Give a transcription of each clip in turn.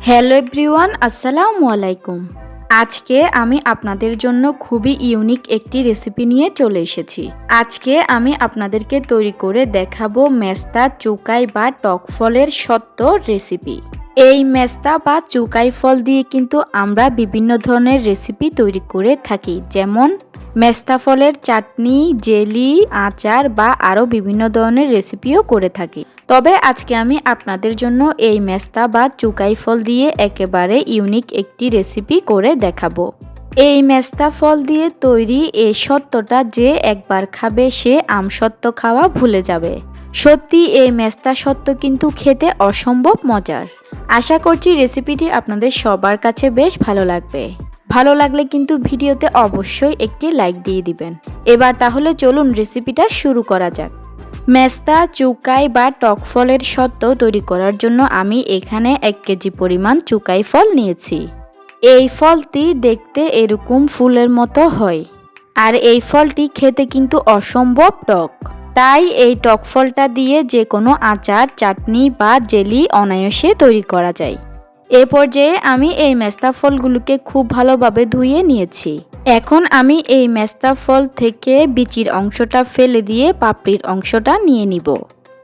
Hello everyone আসসালামু আলাইকুম আজকে আমি আপনাদের জন্য খুবই ইউনিক একটি রেসিপি নিয়ে চলে এসেছি। আজকে আমি আপনাদেরকে তৈরি করে দেখাবো মেস্তা, চুকাই বা টক ফলের সত্য রেসিপি এই মেস্তা বা চুকাই ফল দিয়ে কিন্তু আমরা বিভিন্ন ধরনের রেসিপি তৈরি করে থাকি। যেমন মেস্তা ফলের চাটনি, জেলি, আচার বা আরও বিভিন্ন ধরনের রেসিপিও করে থাকি। তবে আজকে আমি আপনাদের জন্য এই মেস্তা বা চুকাই ফল দিয়ে একেবারে ইউনিক একটি রেসিপি করে দেখাবো। এই মেস্তা ফল দিয়ে তৈরি এই সত্যটা যে একবার খাবে সে আমসত্ত্ব খাওয়া ভুলে যাবে। সত্যি, এই মেস্তা সত্ত্ব কিন্তু খেতে অসম্ভব মজার। আশা করছি রেসিপিটি আপনাদের সবার কাছে বেশ ভালো লাগবে। ভালো লাগলে কিন্তু ভিডিওতে অবশ্যই একটি লাইক দিয়ে দিবেন। এবার তাহলে চলুন রেসিপিটা শুরু করা যাক। মেস্তা, চুকাই বা টক ফলের সত্ত্ব তৈরি করার জন্য আমি এখানে এক কেজি পরিমাণ চুকাই ফল নিয়েছি। এই ফলটি দেখতে এরকম ফুলের মতো হয়। আর এই ফলটি খেতে কিন্তু অসম্ভব টক। তাই এই টক ফলটা দিয়ে যে কোনো আচার, চাটনি বা জেলি অনায়াসে তৈরি করা যায়। এ পর্যায়ে আমি এই মেস্তা ফলগুলোকে খুব ভালোভাবে ধুয়ে নিয়েছি। এখন আমি এই মেস্তা ফল থেকে বিচির অংশটা ফেলে দিয়ে পাপড়ির অংশটা নিয়ে নিব।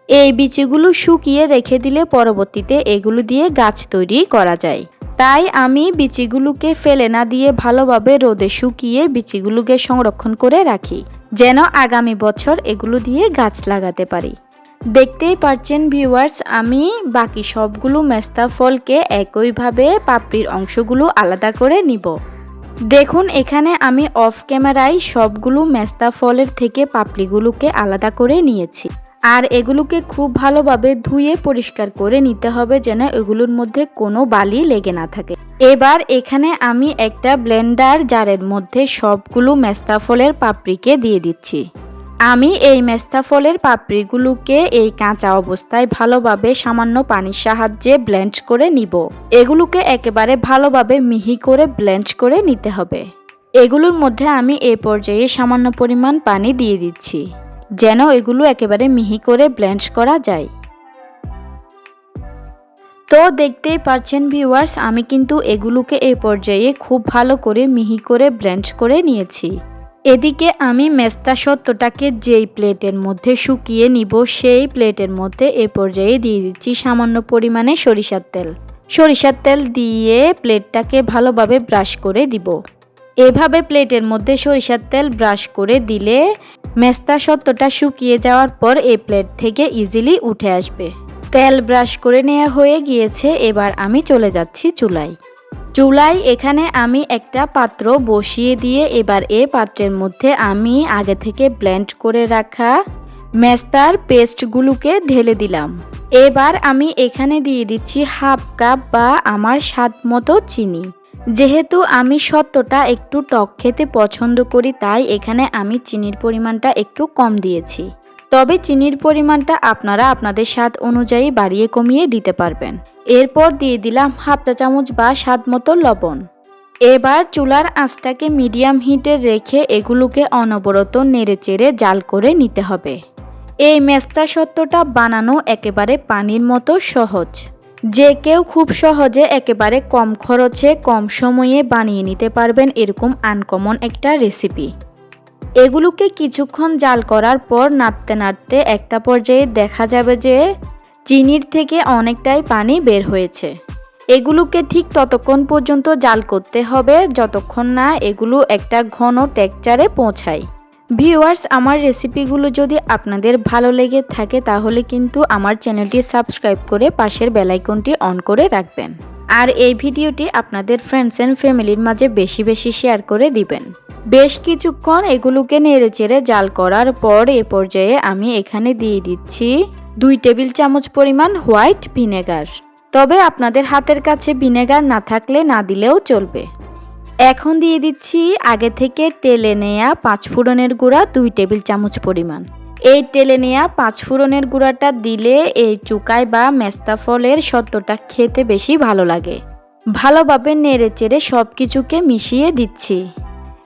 এই বিচিগুলো শুকিয়ে রেখে দিলে পরবর্তীতে এগুলো দিয়ে গাছ তৈরি করা যায়। তাই আমি বিচিগুলোকে ফেলে না দিয়ে ভালোভাবে রোদে শুকিয়ে বিচিগুলোকে সংরক্ষণ করে রাখি, যেন আগামী বছর এগুলো দিয়ে গাছ লাগাতে পারি। দেখতেই পারছেন ভিউয়ার্স, আমি বাকি সবগুলো মেস্তা ফলকে একইভাবে পাপড়ির অংশগুলো আলাদা করে নিব। দেখুন, এখানে আমি অফ ক্যামেরায় সবগুলো মেস্তা ফলের থেকে পাপড়িগুলোকে আলাদা করে নিয়েছি। আর এগুলোকে খুব ভালোভাবে ধুয়ে পরিষ্কার করে নিতে হবে যেন এগুলোর মধ্যে কোনো বালি লেগে না থাকে। এবার এখানে আমি একটা ব্লেন্ডার জারের মধ্যে সবগুলো মেস্তা ফলের পাপড়িকে দিয়ে দিচ্ছি। আমি এই মেস্তা ফলের পাপড়িগুলোকে এই কাঁচা অবস্থায় ভালোভাবে সামান্য পানির সাহায্যে ব্লেন্ড করে নিব। এগুলোকে একেবারে ভালোভাবে মিহি করে ব্লেন্ড করে নিতে হবে। এগুলোর মধ্যে আমি এই পর্যায়ে সামান্য পরিমাণ পানি দিয়ে দিচ্ছি। যেন এগুলো একেবারে মিহি করে ব্লেন্ড করা যায়। তো দেখতেই পাচ্ছেন ভিউয়ার্স আমি কিন্তু এগুলোকে এ পর্যায়ে খুব ভালো করে মিহি করে ব্লেন্ড করে নিয়েছি। এদিকে আমি মেস্তা সত্যটাকে যেই প্লেটের মধ্যে শুকিয়ে নিব, সেই প্লেটের মধ্যে এ পর্যায়ে দিয়ে দিচ্ছি সামান্য পরিমাণে সরিষার তেল। সরিষার তেল দিয়ে প্লেটটাকে ভালোভাবে ব্রাশ করে দিব। এভাবে প্লেটের মধ্যে সরিষার তেল ব্রাশ করে দিলে মেস্তা সত্যটা শুকিয়ে যাওয়ার পর এই প্লেট থেকে ইজিলি উঠে আসবে। তেল ব্রাশ করে নেওয়া হয়ে গিয়েছে, এবার আমি চলে যাচ্ছি চুলায়। চুলায় এখানে আমি একটা পাত্র বসিয়ে দিয়ে এবার এ পাত্রের মধ্যে আমি আগে থেকে ব্লেন্ড করে রাখা মেস্তার পেস্টগুলোকে ঢেলে দিলাম। এবার আমি এখানে দিয়ে দিচ্ছি হাফ কাপ বা আমার স্বাদ মতো চিনি। যেহেতু আমি সত্যটা একটু টক খেতে পছন্দ করি, তাই এখানে আমি চিনির পরিমাণটা একটু কম দিয়েছি। তবে চিনির পরিমাণটা আপনারা আপনাদের স্বাদ অনুযায়ী বাড়িয়ে কমিয়ে দিতে পারবেন। এরপর দিয়ে দিলাম হাফ চা চামচ বা স্বাদ মতো লবণ। এবার চুলার আঁচটাকে মিডিয়াম হিটে রেখে এগুলোকে অনবরত নেড়েচেড়ে জাল করে নিতে হবে। এই মেস্তা সত্যটা বানানো একেবারে পানির মতো সহজ। যে কেউ খুব সহজে একেবারে কম খরচে, কম সময়ে বানিয়ে নিতে পারবেন এরকম আনকমন একটা রেসিপি। এগুলোকে কিছুক্ষণ জাল করার পর নাড়তে নাড়তে একটা পর্যায়ে দেখা যাবে যে চিনির থেকে অনেকটাই পানি বের হয়েছে। এগুলোকে ঠিক ততক্ষণ পর্যন্ত জাল করতে হবে, যতক্ষণ না এগুলো একটা ঘন টেকচারে পৌঁছায়। ভিউয়ার্স আমার রেসিপিগুলো যদি আপনাদের ভালো লেগে থাকে, তাহলে কিন্তু আমার চ্যানেলটি সাবস্ক্রাইব করে পাশের বেলাইকনটি অন করে রাখবেন। আর এই ভিডিওটি আপনাদের ফ্রেন্ডস অ্যান্ড ফ্যামিলির মাঝে বেশি বেশি শেয়ার করে দিবেন। বেশ কিছুক্ষণ এগুলোকে নেড়ে চেড়ে জাল করার পর এ পর্যায়ে আমি এখানে দিয়ে দিচ্ছি দুই টেবিল চামচ পরিমাণ হোয়াইট ভিনেগার তবে আপনাদের হাতের কাছে ভিনেগার না থাকলে না দিলেও চলবে। এখন দিয়ে দিচ্ছি আগে থেকে তেলে নেয়া পাঁচ ফোড়নের গুঁড়া দুই টেবিল চামচ পরিমাণ। এই তেলে নেয়া পাঁচ ফোড়নের গুঁড়াটা দিলে এই চুকায় বা মেস্তা ফলের সত্যটা খেতে বেশি ভালো লাগে। ভালোভাবে নেড়ে চেড়ে সব কিছুকে মিশিয়ে দিচ্ছি।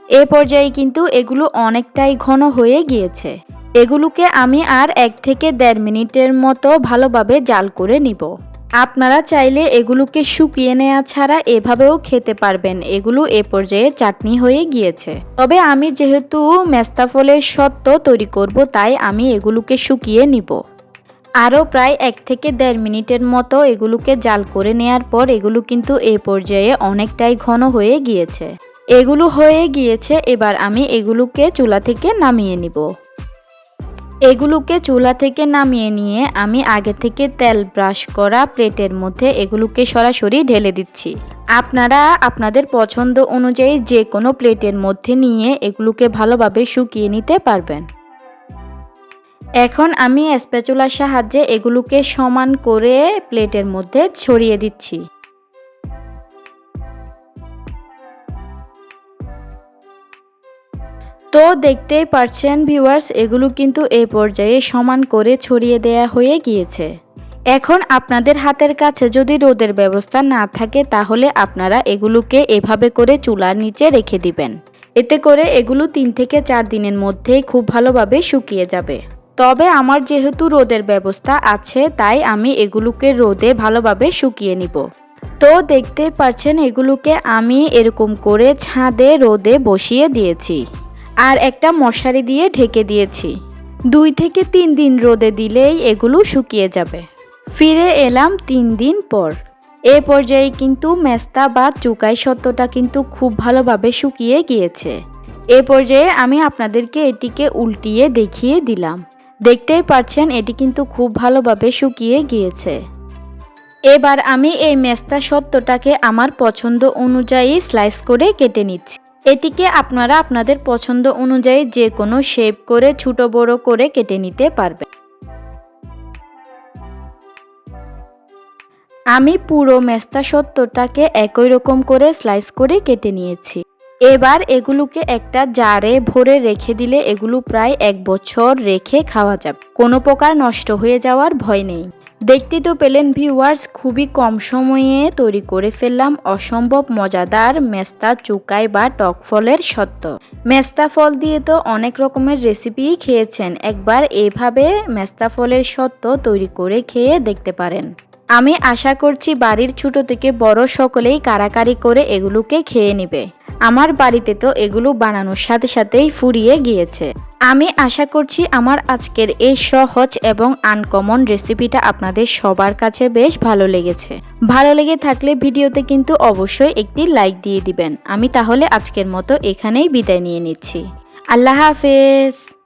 এ পর্যায়ে কিন্তু এগুলো অনেকটাই ঘন হয়ে গিয়েছে। এগুলোকে আমি আর এক থেকে দেড় মিনিটের মতো ভালোভাবে জাল করে নিব। আপনারা চাইলে এগুলোকে শুকিয়ে নেওয়া ছাড়া এভাবেও খেতে পারবেন। এগুলো এ পর্যায়ে চাটনি হয়ে গিয়েছে। তবে আমি যেহেতু মেস্তা ফলের সত্ত্ব তৈরি করব, তাই আমি এগুলোকে শুকিয়ে নিব। আরও প্রায় এক থেকে দেড় মিনিটের মতো এগুলোকে জাল করে নেয়ার পর এগুলো কিন্তু এ পর্যায়ে অনেকটাই ঘন হয়ে গিয়েছে। এগুলো হয়ে গিয়েছে, এবার আমি এগুলোকে চুলা থেকে নামিয়ে নিব। এগুলোকে চুলা থেকে নামিয়ে নিয়ে আমি আগে থেকে তেল ব্রাশ করা প্লেটের মধ্যে এগুলোকে সরাসরি ঢেলে দিচ্ছি। আপনারা আপনাদের পছন্দ অনুযায়ী যে কোনো প্লেটের মধ্যে নিয়ে এগুলোকে ভালোভাবে শুকিয়ে নিতে পারবেন। এখন আমি স্প্যাচুলার সাহায্যে এগুলোকে সমান করে প্লেটের মধ্যে ছড়িয়ে দিচ্ছি। তো দেখতেই পারছেন ভিউয়ার্স এগুলো কিন্তু এ পর্যায়ে সমান করে ছড়িয়ে দেয়া হয়ে গিয়েছে। এখন আপনাদের হাতের কাছে যদি রোদের ব্যবস্থা না থাকে, তাহলে আপনারা এগুলোকে এভাবে করে চুলার নিচে রেখে দিবেন। এতে করে এগুলো তিন থেকে চার দিনের মধ্যেই খুব ভালোভাবে শুকিয়ে যাবে। তবে আমার যেহেতু রোদের ব্যবস্থা আছে, তাই আমি এগুলোকে রোদে ভালোভাবে শুকিয়ে নিব। তো দেখতে পাচ্ছেন এগুলোকে আমি এরকম করে ছাদে রোদে বসিয়ে দিয়েছি। আর একটা মশারি দিয়ে ঢেকে দিয়েছি। দুই থেকে তিন দিন রোদে দিলেই এগুলো শুকিয়ে যাবে। ফিরে এলাম তিন দিন পর। এ পর্যায়ে কিন্তু মেস্তা বা চুকাই সত্যটা কিন্তু খুব ভালোভাবে শুকিয়ে গিয়েছে। এ পর্যায়ে আমি আপনাদেরকে এটিকে উল্টিয়ে দেখিয়ে দিলাম। দেখতেই পাচ্ছেন, এটি কিন্তু খুব ভালোভাবে শুকিয়ে গিয়েছে। এবার আমি এই মেস্তা সত্যটাকে আমার পছন্দ অনুযায়ী স্লাইস করে কেটে নিচ্ছি। এটিকে আপনারা আপনাদের পছন্দ অনুযায়ী যে কোনো শেপ করে, ছোট বড় করে কেটে নিতে পারবেন। আমি পুরো মেস্তা সত্যটাকে একই রকম করে স্লাইস করে কেটে নিয়েছি। এবার এগুলোকে একটা জারে ভরে রেখে দিলে এগুলো প্রায় এক বছর রেখে খাওয়া যাবে। কোনো প্রকার নষ্ট হয়ে যাওয়ার ভয় নেই। দেখতে তো পেলেন ভিউয়ার্স খুবই কম সময়ে তৈরি করে ফেললাম অসম্ভব মজাদার মেস্তা চুকাই বা টক ফলের সত্য। মেস্তা ফল দিয়ে তো অনেক রকমের রেসিপি খেয়েছেন, একবার এভাবে মেস্তা ফলের সত্য তৈরি করে খেয়ে দেখতে পারেন। আমি আশা করছি বাড়ির ছোট থেকে বড় সকলেই কারাকারি করে এগুলোকে খেয়ে নেবে। আমার বাড়িতে তো এগুলো বানানোর সাথে সাথেই ফুরিয়ে গিয়েছে। আমি আশা করছি আমার আজকের এই সহজ এবং আনকমন রেসিপিটা আপনাদের সবার কাছে বেশ ভালো লেগেছে। ভালো লেগে থাকলে ভিডিওতে কিন্তু অবশ্যই একটি লাইক দিয়ে দিবেন। আমি তাহলে আজকের মতো এখানেই বিদায় নিয়ে নিচ্ছি। আল্লাহ হাফেজ!